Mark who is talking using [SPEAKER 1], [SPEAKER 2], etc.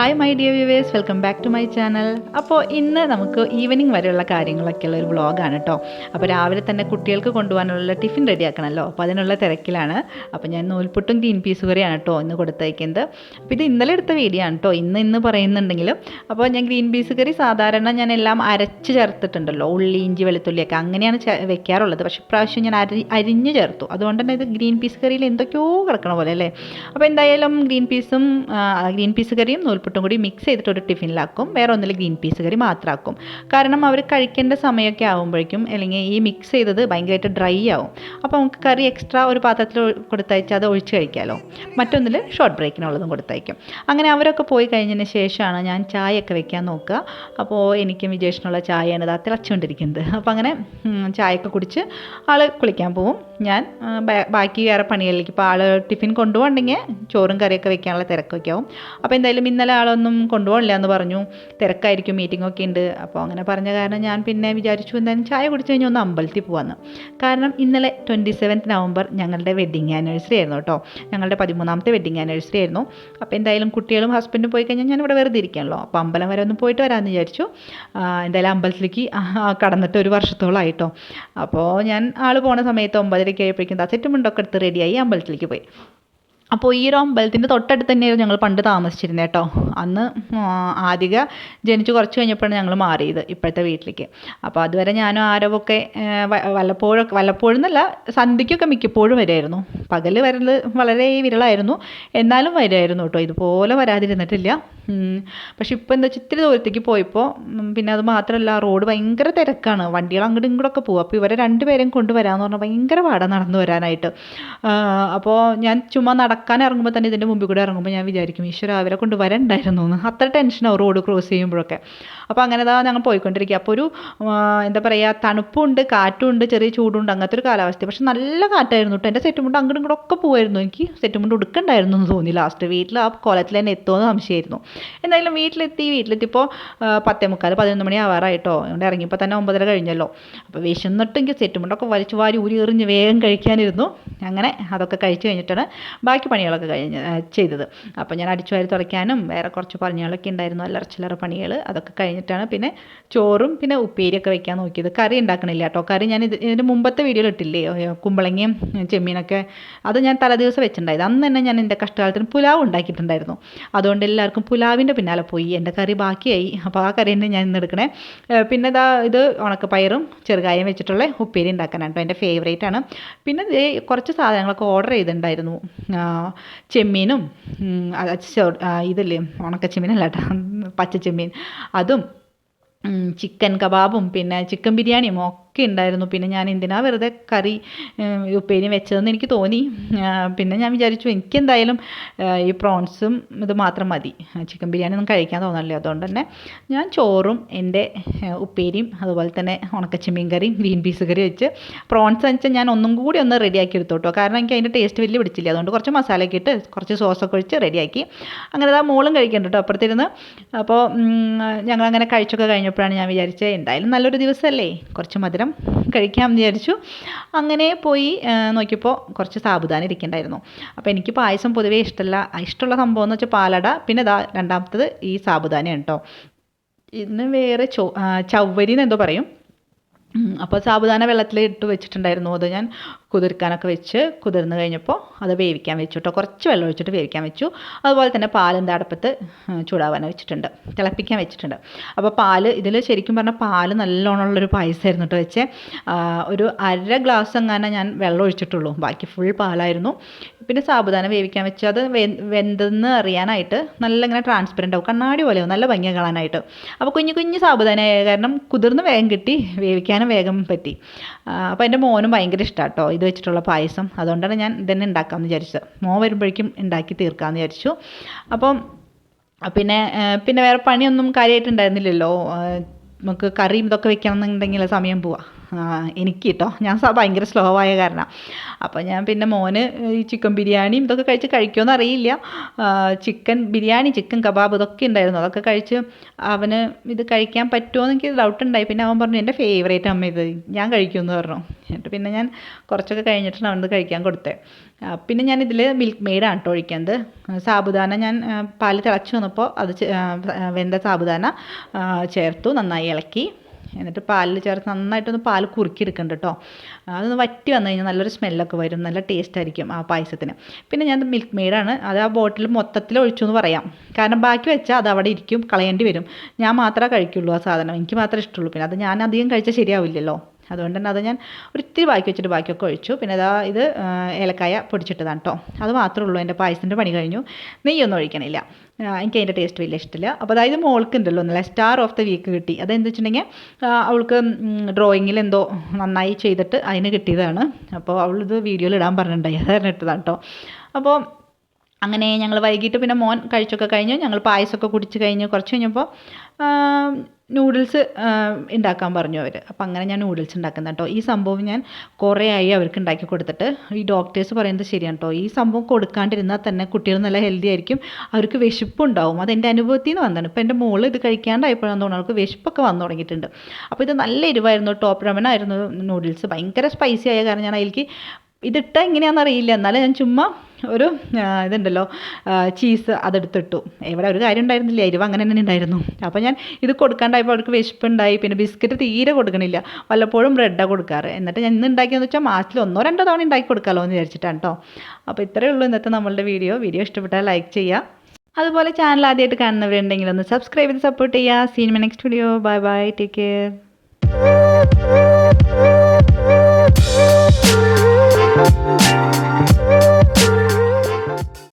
[SPEAKER 1] Hi my dear viewers welcome back to my channel അപ്പോൾ ഇന്ന് നമുക്ക് ഈവനിങ് വരെയുള്ള കാര്യങ്ങളൊക്കെയുള്ള ഒരു വ്ളോഗാണ് കേട്ടോ അപ്പോൾ രാവിലെ തന്നെ കുട്ടികൾക്ക് കൊണ്ടുപോകാനുള്ള ടിഫിൻ റെഡിയാക്കണമല്ലോ അപ്പോൾ അതിനുള്ള തിരക്കിലാണ്. അപ്പോൾ ഞാൻ നൂൽപുട്ടും ഗ്രീൻ പീസ് കറിയാണ് കേട്ടോ ഇന്ന് കൊടുത്തേക്കുന്നത്. അപ്പോൾ ഇത് ഇന്നലെ എടുത്ത വീഡിയോ ആണ് കേട്ടോ ഇന്ന് ഇന്ന് പറയുന്നുണ്ടെങ്കിലും അപ്പോൾ ഞാൻ ഗ്രീൻ പീസ് കറി സാധാരണ ഞാൻ എല്ലാം അരച്ച് ചേർത്തിട്ടുണ്ടല്ലോ. ഉള്ളി ഇഞ്ചി വെളുത്തുള്ളിയൊക്കെ അങ്ങനെയാണ് വെക്കാറുള്ളത്. പക്ഷേ ഇപ്രാവശ്യം ഞാൻ അരി അരിഞ്ഞ് ചേർത്തു. അതുകൊണ്ട് തന്നെ ഇത് ഗ്രീൻ പീസ് കറിയിൽ എന്തൊക്കെയോ കിടക്കണ പോലെ അല്ലേ? അപ്പോൾ എന്തായാലും ഗ്രീൻ പീസും ഗ്രീൻ പീസ് കറിയും നൂൽപുട്ടും കൂടി മിക്സ് ചെയ്തിട്ട് ഒരു ടിഫിനിലാക്കും. വേറെ ഒന്നിൽ ഗ്രീൻ പീസ് കറി മാത്രമാക്കും കാരണം അവർ കഴിക്കേണ്ട സമയമൊക്കെ ആകുമ്പോഴേക്കും അല്ലെങ്കിൽ ഈ മിക്സ് ചെയ്തത് ഭയങ്കരമായിട്ട് ഡ്രൈ ആവും. അപ്പോൾ നമുക്ക് കറി എക്സ്ട്രാ ഒരു പാത്രത്തിൽ കൊടുത്തയച്ചാൽ കൊടുത്തയച്ച് അത് ഒഴിച്ച് കഴിക്കാമല്ലോ മറ്റൊന്നിൽ ഷോർട്ട് ബ്രേക്കിനുള്ളതും കൊടുത്തയക്കും. അങ്ങനെ അവരൊക്കെ പോയി കഴിഞ്ഞതിന് ശേഷമാണ് ഞാൻ ചായയൊക്കെ വെക്കാൻ നോക്കുക. അപ്പോൾ എനിക്കും വിജേഷനുള്ള ചായയാണ് ഇതാ തിളച്ചുകൊണ്ടിരിക്കുന്നത്. അപ്പോൾ അങ്ങനെ ചായയൊക്കെ കുടിച്ച് ആൾ കുളിക്കാൻ പോവും. ഞാൻ ബാക്കി വേറെ പണികളിലേക്ക് ഇപ്പോൾ ആൾ ടിഫിൻ കൊണ്ടുപോകണ്ടെങ്കിൽ ചോറും കറിയൊക്കെ വെക്കാനുള്ള തിരക്കൊക്കെ ആവും. അപ്പോൾ എന്തായാലും ഇന്നലെ ആളൊന്നും കൊണ്ടുപോകണില്ല എന്ന് പറഞ്ഞു. തിരക്കായിരിക്കും മീറ്റിംഗ് ഒക്കെ ഉണ്ട്. അപ്പോൾ അങ്ങനെ പറഞ്ഞ കാരണം ഞാൻ പിന്നെ വിചാരിച്ചു എന്തായാലും ചായ കുടിച്ച് കഴിഞ്ഞാൽ ഒന്ന് അമ്പലത്തിൽ പോകാമെന്ന് കാരണം ഇന്നലെ ട്വന്റി സെവൻത്ത് നവംബർ ഞങ്ങളുടെ വെഡ്ഡിങ് ആനിവേഴ്സറി ആയിരുന്നു കേട്ടോ. ഞങ്ങളുടെ പതിമൂന്നാമത്തെ വെഡ്ഡിങ് ആനിവേഴ്സറി ആയിരുന്നു. അപ്പോൾ എന്തായാലും കുട്ടികളും ഹസ്ബൻഡും പോയി കഴിഞ്ഞാൽ ഞാൻ ഇവിടെ വെറുതെ ഇരിക്കാമല്ലോ അപ്പോൾ അമ്പലം വരെ ഒന്ന് പോയിട്ട് വരാമെന്ന് വിചാരിച്ചു. എന്തായാലും അമ്പലത്തിലേക്ക് കടന്നിട്ട് ഒരു വർഷത്തോളമായിട്ടോ അപ്പോൾ ഞാൻ ആൾ പോണ സമയത്ത് ഒമ്പതരയ്ക്ക് ആയപ്പോഴേക്കും മുണ്ടൊക്കെ എടുത്ത് റെഡിയായി അമ്പലത്തിലേക്ക് പോയി. അപ്പോൾ ഈ ഒരു അമ്പലത്തിന്റെ തൊട്ടടുത്ത് തന്നെയായിരുന്നു ഞങ്ങൾ പണ്ട് താമസിച്ചിരുന്നത് കേട്ടോ. അന്ന് ആദിക ജനിച്ച് കുറച്ച് കഴിഞ്ഞപ്പോഴാണ് ഞങ്ങൾ മാറിയത് ഇപ്പോഴത്തെ വീട്ടിലേക്ക്. അപ്പോൾ അതുവരെ ഞാനും ആരവൊക്കെ ഏ, വല്ലപ്പോഴൊക്കെ വല്ലപ്പോഴും എന്നല്ല സന്ധ്യയ്ക്കൊക്കെ മിക്കപ്പോഴും വരുമായിരുന്നു പകൽ വരൽ വളരെ വിരളായിരുന്നു. എന്നാലും വരുമായിരുന്നു കേട്ടോ. ഇതുപോലെ വരാതിരുന്നിട്ടില്ല. പക്ഷെ ഇപ്പോൾ എന്താ വെച്ചാൽ ഇത്തിരി ദൂരത്തേക്ക് പോയപ്പോൾ പിന്നെ അത് മാത്രമല്ല റോഡ് ഭയങ്കര തിരക്കാണ്. വണ്ടികൾ അങ്ങോട്ടും ഇങ്ങോട്ടൊക്കെ പോകും. അപ്പോൾ ഇവരെ രണ്ടുപേരെയും കൊണ്ടുവരാമെന്ന് പറഞ്ഞാൽ ഭയങ്കര പാടാണ് നടന്നു വരാനായിട്ട്. അപ്പോൾ ഞാൻ ചുമ്മാ നടക്കാൻ ഇറങ്ങുമ്പോൾ തന്നെ ഇതിന്റെ മുമ്പിൽ കൂടെ ഇറങ്ങുമ്പോൾ ഞാൻ വിചാരിക്കും ഈശ്വര അവരെ കൊണ്ട് വരണ്ടായിരുന്നു എന്ന്. അത്ര ടെൻഷനാവും റോഡ് ക്രോസ് ചെയ്യുമ്പോഴൊക്കെ. അപ്പോൾ അങ്ങനെ ദാ ഞങ്ങൾ പോയിക്കൊണ്ടിരിക്കുക. അപ്പോൾ ഒരു എന്താ പറയുക തണുപ്പുണ്ട് കാറ്റുണ്ട് ചെറിയ ചൂടുണ്ട് അങ്ങനത്തെ ഒരു കാലാവസ്ഥ. പക്ഷെ നല്ല കാറ്റായിരുന്നു കേട്ടോ. എന്റെ സെറ്റുമുണ്ട് അങ്ങോട്ടും ഇങ്ങോട്ടും ഒക്കെ പോകുമായിരുന്നു എനിക്ക് സെറ്റുമുണ്ട് ഉടുക്കണ്ടായിരുന്നു എന്ന് തോന്നി. ലാസ്റ്റ് വീട്ടിൽ ആ കോലത്തിൽ തന്നെ എത്തുമെന്ന് സംശയമായിരുന്നു. എന്തായാലും വീട്ടിലെത്തി വീട്ടിലെത്തിയപ്പോൾ പത്തേ മുക്കാൽ പതിനൊന്ന് മണി ആവാറായിട്ടോ. അതുകൊണ്ട് ഇറങ്ങിയപ്പോൾ തന്നെ ഒമ്പതര കഴിഞ്ഞല്ലോ. അപ്പോൾ വിശന്നിട്ട് എനിക്ക് സെറ്റുമുണ്ടൊക്കെ വലിച്ചു വാരി ഊരി എറിഞ്ഞ് വേഗം കഴിക്കാനിരുന്നു. അങ്ങനെ അതൊക്കെ കഴിച്ചു കഴിഞ്ഞിട്ടാണ് ബാക്കി പണികളൊക്കെ കഴിഞ്ഞ് ചെയ്തത്. അപ്പോൾ ഞാൻ അടിച്ചു വാരി തുടയ്ക്കാനും വേറെ കുറച്ച് പണികളൊക്കെ ഉണ്ടായിരുന്നു. അല്ലറ ചില്ലറ പണികൾ അതൊക്കെ കഴിഞ്ഞിട്ടാണ് പിന്നെ ചോറും പിന്നെ ഉപ്പേരിയൊക്കെ വെക്കാൻ നോക്കിയത്. കറി ഉണ്ടാക്കണില്ല കേട്ടോ. കറി ഞാൻ ഇത് ഇതിന്റെ മുമ്പത്തെ വീഡിയോയിൽ ഇട്ടില്ലേ? കുമ്പളങ്ങയും ചെമ്മീനൊക്കെ. അത് ഞാൻ തലേദിവസം വെച്ചിട്ടുണ്ടായത് അന്ന് തന്നെ ഞാൻ എന്റെ കഷ്ടകാലത്തിന് പുലാവ് ഉണ്ടാക്കിയിട്ടുണ്ടായിരുന്നു. അതുകൊണ്ട് എല്ലാവർക്കും പുലാവിന്റെ പിന്നാലെ പോയി. എന്റെ കറി ബാക്കിയായി. അപ്പോൾ ആ കറി തന്നെ ഞാൻ ഇന്ന് എടുക്കണേ. പിന്നെ ഇതാ ഇത് ഉണക്കപ്പയറും ചെറുകായം വെച്ചിട്ടുള്ള ഉപ്പേരി ഉണ്ടാക്കാനാണ് കേട്ടോ എന്റെ ഫേവറേറ്റ് ആണ്. പിന്നെ ഇതേ കുറച്ച് സാധനങ്ങളൊക്കെ ഓർഡർ ചെയ്തിട്ടുണ്ടായിരുന്നു. ചെമ്മീനും ഇതല്ലേ അത് ചോ- ആ, ഇതില്ലേ ഉണക്ക ചെമ്മീനല്ല കേട്ടോ പച്ച ചെമ്മീൻ അതും ചിക്കൻ കബാബും പിന്നെ ചിക്കൻ ബിരിയാണിയും ഒക്കെ ഉണ്ടായിരുന്നു. പിന്നെ ഞാൻ എന്തിനാ വെറുതെ കറി ഉപ്പേരി വെച്ചതെന്ന് എനിക്ക് തോന്നി. പിന്നെ ഞാൻ വിചാരിച്ചു എനിക്കെന്തായാലും ഈ പ്രോൺസും ഇത് മാത്രം മതി. ചിക്കൻ ബിരിയാണി ഒന്നും കഴിക്കാൻ തോന്നല്ലേ അതുകൊണ്ട് തന്നെ ഞാൻ ചോറും എന്റെ ഉപ്പേരിയും അതുപോലെ തന്നെ ഉണക്കച്ചിമീൻ കറിയും ഗ്രീൻ പീസ് കറി വെച്ച് പ്രോൺസ് വെച്ചാൽ ഞാൻ ഒന്നും കൂടി ഒന്ന് റെഡിയാക്കി എടുത്തോട്ടോ. കാരണം എനിക്ക് അതിന്റെ ടേസ്റ്റ് വലിയ പിടിച്ചില്ല. അതുകൊണ്ട് കുറച്ച് മസാലയൊക്കെ ഇട്ട് കുറച്ച് സോസൊക്കെ ഒഴിച്ച് റെഡിയാക്കി. അങ്ങനെ ആ മോളും കഴിക്കണ്ട കേട്ടോ അപ്പുറത്തിരുന്ന്. അപ്പോൾ ഞങ്ങൾ അങ്ങനെ കഴിച്ചൊക്കെ കഴിഞ്ഞപ്പോഴാണ് ഞാൻ വിചാരിച്ചത് എന്തായാലും നല്ലൊരു ദിവസമല്ലേ? കുറച്ച് മധുരം കഴിക്കാമെന്ന് വിചാരിച്ചു. അങ്ങനെ പോയി നോക്കിയപ്പോൾ കുറച്ച് സാബുദാന ഇരിക്കണ്ടായിരുന്നു. അപ്പോൾ എനിക്ക് പായസം പൊതുവേ ഇഷ്ടമല്ല ഇഷ്ടമുള്ള സംഭവം എന്ന് വെച്ചാൽ പാലട പിന്നെ ഇതാ രണ്ടാമത്തത് ഈ സാബുദാനയാണ് കേട്ടോ ഇന്ന് വേറെ ചോ ചവ്വരി പറയും. അപ്പോൾ സാബുദാന വെള്ളത്തിൽ ഇട്ട് വെച്ചിട്ടുണ്ടായിരുന്നു. അത് ഞാൻ കുതിർക്കാനൊക്കെ വെച്ച് കുതിർന്ന് കഴിഞ്ഞപ്പോൾ അത് വേവിക്കാൻ വെച്ചു കേട്ടോ കുറച്ച് വെള്ളം ഒഴിച്ചിട്ട് വേവിക്കാൻ വെച്ചു. അതുപോലെ തന്നെ പാലിന്റെ അടുപ്പത്ത് ചൂടാവാൻ വെച്ചിട്ടുണ്ട്. തിളപ്പിക്കാൻ വെച്ചിട്ടുണ്ട്. അപ്പോൾ പാൽ ഇതിൽ ശരിക്കും പറഞ്ഞാൽ പാൽ നല്ലോണമുള്ളൊരു പായസമായിരുന്നു കേട്ടോ വെച്ചേ. ഒരു അര ഗ്ലാസ് എങ്ങാനും ഞാൻ വെള്ളം ഒഴിച്ചിട്ടുള്ളൂ. ബാക്കി ഫുൾ പാലായിരുന്നു. പിന്നെ സാബുദാന വേവിക്കാൻ വെച്ച് അത് വെന്തെന്ന് അറിയാനായിട്ട് നല്ല ഇങ്ങനെ ട്രാൻസ്പെറന്റ് ആവും. കണ്ണാടി പോലെയാവും നല്ല ഭംഗി കാണാനായിട്ട്. അപ്പോൾ കുഞ്ഞു കുഞ്ഞു സാബുദാന ആയ കാരണം കുതിർന്ന് വേഗം കിട്ടി. വേവിക്കാനും വേഗം പറ്റി. അപ്പോൾ എന്റെ മോനും ഭയങ്കര ഇഷ്ടമാണ് കേട്ടോ ഇത് വെച്ചിട്ടുള്ള പായസം. അതുകൊണ്ടാണ് ഞാൻ ഇതന്നെ ഉണ്ടാക്കാമെന്ന് വിചാരിച്ചത്. മോൻ വരുമ്പോഴേക്കും ഉണ്ടാക്കി തീർക്കാമെന്ന് വിചാരിച്ചു. അപ്പം പിന്നെ പിന്നെ വേറെ പണിയൊന്നും കാര്യമായിട്ടുണ്ടായിരുന്നില്ലല്ലോ നമുക്ക് കറിയും ഇതൊക്കെ വെക്കണം എന്നുണ്ടെങ്കിൽ സമയം പോവാം. എനിക്ക് കേട്ടോ ഞാൻ ഭയങ്കര സ്ലോ ആയ കാരണം. അപ്പോൾ ഞാൻ പിന്നെ മോന് ഈ ചിക്കൻ ബിരിയാണിയും ഇതൊക്കെ കഴിച്ച് കഴിക്കുമെന്ന് അറിയില്ല. ചിക്കൻ ബിരിയാണി ചിക്കൻ കബാബ് ഇതൊക്കെ ഉണ്ടായിരുന്നു അതൊക്കെ കഴിച്ച് അവന് ഇത് കഴിക്കാൻ പറ്റുമോ എന്ന് എനിക്ക് ഡൗട്ട് ഉണ്ടായി പിന്നെ അവൻ പറഞ്ഞു എന്റെ ഫേവറേറ്റ് അമ്മ ഇത്. ഞാൻ കഴിക്കുമെന്ന് പറഞ്ഞു. എന്നിട്ട് പിന്നെ ഞാൻ കുറച്ചൊക്കെ കഴിഞ്ഞിട്ടാണ് അവനത് കഴിക്കാൻ കൊടുത്തത് പിന്നെ ഞാൻ ഇതിൽ മിൽക്ക് മെയ്ഡാണ് കേട്ടോ ഒഴിക്കുന്നത് സാബുദാന ഞാൻ പാൽ തിളച്ച് വന്നപ്പോൾ അത് വെന്ത സാബുദാന ചേർത്തു നന്നായി ഇളക്കി. എന്നിട്ട് പാലിൽ ചേർത്ത് നന്നായിട്ടൊന്ന് പാൽ കുറുക്കിയെടുക്കണ്ട കേട്ടോ അതൊന്ന് വറ്റി വന്നു കഴിഞ്ഞാൽ നല്ലൊരു സ്മെല്ലൊക്കെ വരും നല്ല ടേസ്റ്റ് ആയിരിക്കും ആ പായസത്തിന്. പിന്നെ ഞാൻ മിൽക്ക് മെയ്ഡാണ് അത് ആ ബോട്ടിൽ മൊത്തത്തിൽ ഒഴിച്ചു എന്ന് പറയാം. കാരണം ബാക്കി വെച്ചാൽ അത് അവിടെ ഇരിക്കും കളയേണ്ടി വരും. ഞാൻ മാത്രമേ കഴിക്കുള്ളൂ ആ സാധനം. എനിക്ക് മാത്രമേ ഇഷ്ടമുള്ളൂ. പിന്നെ അത് ഞാൻ അധികം കഴിച്ചാൽ ശരിയാവില്ലല്ലോ. അതുകൊണ്ട് തന്നെ അത് ഞാൻ ഒരിത്തിരി ബാക്കി വെച്ചിട്ട് ബാക്കിയൊക്കെ ഒഴിച്ചു. പിന്നെ അതാ ഇത് ഏലക്കായ പൊടിച്ചിട്ടതാണ് കേട്ടോ അത് മാത്രമേ ഉള്ളൂ. എന്റെ പായസത്തിന്റെ പണി കഴിഞ്ഞു. നെയ്യൊന്നും ഒഴിക്കണില്ല. എനിക്ക് അതിന്റെ ടേസ്റ്റ് വലിയ ഇഷ്ടമില്ല. അപ്പോൾ അതായത് മോൾക്ക് ഉണ്ടല്ലോ എന്നല്ല സ്റ്റാർ ഓഫ് ദ വീക്ക് കിട്ടി. അതെന്താ വെച്ചിട്ടുണ്ടെങ്കിൽ അവൾക്ക് ഡ്രോയിങ്ങിൽ എന്തോ നന്നായി ചെയ്തിട്ട് അതിന് കിട്ടിയതാണ്. അപ്പോൾ അവളിത് വീഡിയോയിൽ ഇടാൻ പറഞ്ഞിട്ടുണ്ടായി. അതാണ് ഇട്ടതാണ് കേട്ടോ അപ്പോൾ അങ്ങനെ ഞങ്ങൾ വൈകിട്ട് പിന്നെ മോൻ കഴിച്ചൊക്കെ കഴിഞ്ഞു. ഞങ്ങൾ പായസമൊക്കെ കുടിച്ച് കഴിഞ്ഞു. കുറച്ച് കഴിഞ്ഞപ്പോൾ നൂഡിൽസ് ഉണ്ടാക്കാൻ പറഞ്ഞു അവർ അപ്പോൾ അങ്ങനെ ഞാൻ നൂഡിൽസ് ഉണ്ടാക്കുന്ന കേട്ടോ. ഈ സംഭവം ഞാൻ കുറേ ആയി അവർക്ക് ഉണ്ടാക്കി കൊടുത്തിട്ട്. ഈ ഡോക്ടേഴ്സ് പറയുന്നത് ശരിയാണ് കേട്ടോ. ഈ സംഭവം കൊടുക്കാണ്ടിരുന്നാൽ തന്നെ കുട്ടികൾ നല്ല ഹെൽത്തി ആയിരിക്കും. അവർക്ക് വിശപ്പുണ്ടാവും. അതെന്റെ അനുഭവത്തിൽ നിന്ന് വന്നതാണ്. ഇപ്പോൾ എന്റെ മോൾ ഇത് കഴിക്കാണ്ടായപ്പോഴാണെന്ന് തോന്നുന്നു. അവൾക്ക് വിശപ്പൊക്കെ വന്നു തുടങ്ങിയിട്ടുണ്ട്. അപ്പോൾ ഇത് നല്ല എരിവായിരുന്നു. ടോപ്പ് റമനായിരുന്നു നൂഡിൽസ് ഭയങ്കര സ്പൈസി ആയ കാരണം ഞാൻ അതിലേക്ക് ഇതിട്ടാൽ എങ്ങനെയാണെന്ന് അറിയില്ല. എന്നാലും ഞാൻ ചുമ്മാ ഒരു ഇതുണ്ടല്ലോ ചീസ് അതെടുത്തിട്ടു. ഇവിടെ ഒരു കാര്യം ഉണ്ടായിരുന്നില്ല എരിവ് അങ്ങനെ തന്നെ ഉണ്ടായിരുന്നു. അപ്പോൾ ഞാൻ ഇത് കൊടുക്കാണ്ടായപ്പോൾ അവർക്ക് വിശപ്പുണ്ടായി പിന്നെ ബിസ്ക്കറ്റ് തീരെ കൊടുക്കണില്ല. വല്ലപ്പോഴും ബ്രെഡാണ് കൊടുക്കാറ്. എന്നിട്ട് ഞാൻ ഇന്ന് ഉണ്ടാക്കിയെന്ന് വെച്ചാൽ മാസത്തിൽ ഒന്നോ രണ്ടോ തവണ ഉണ്ടാക്കി കൊടുക്കാമല്ലോ എന്ന് വിചാരിച്ചിട്ടാണ് കേട്ടോ അപ്പോൾ ഇത്രയേ ഉള്ളൂ ഇന്നത്തെ നമ്മളുടെ വീഡിയോ. വീഡിയോ ഇഷ്ടപ്പെട്ടാൽ ലൈക്ക് ചെയ്യുക അതുപോലെ ചാനൽ ആദ്യമായിട്ട് കാണുന്നവരുണ്ടെങ്കിൽ ഒന്ന് സബ്സ്ക്രൈബ് ചെയ്ത് സപ്പോർട്ട് ചെയ്യുക seen next video bye bye take care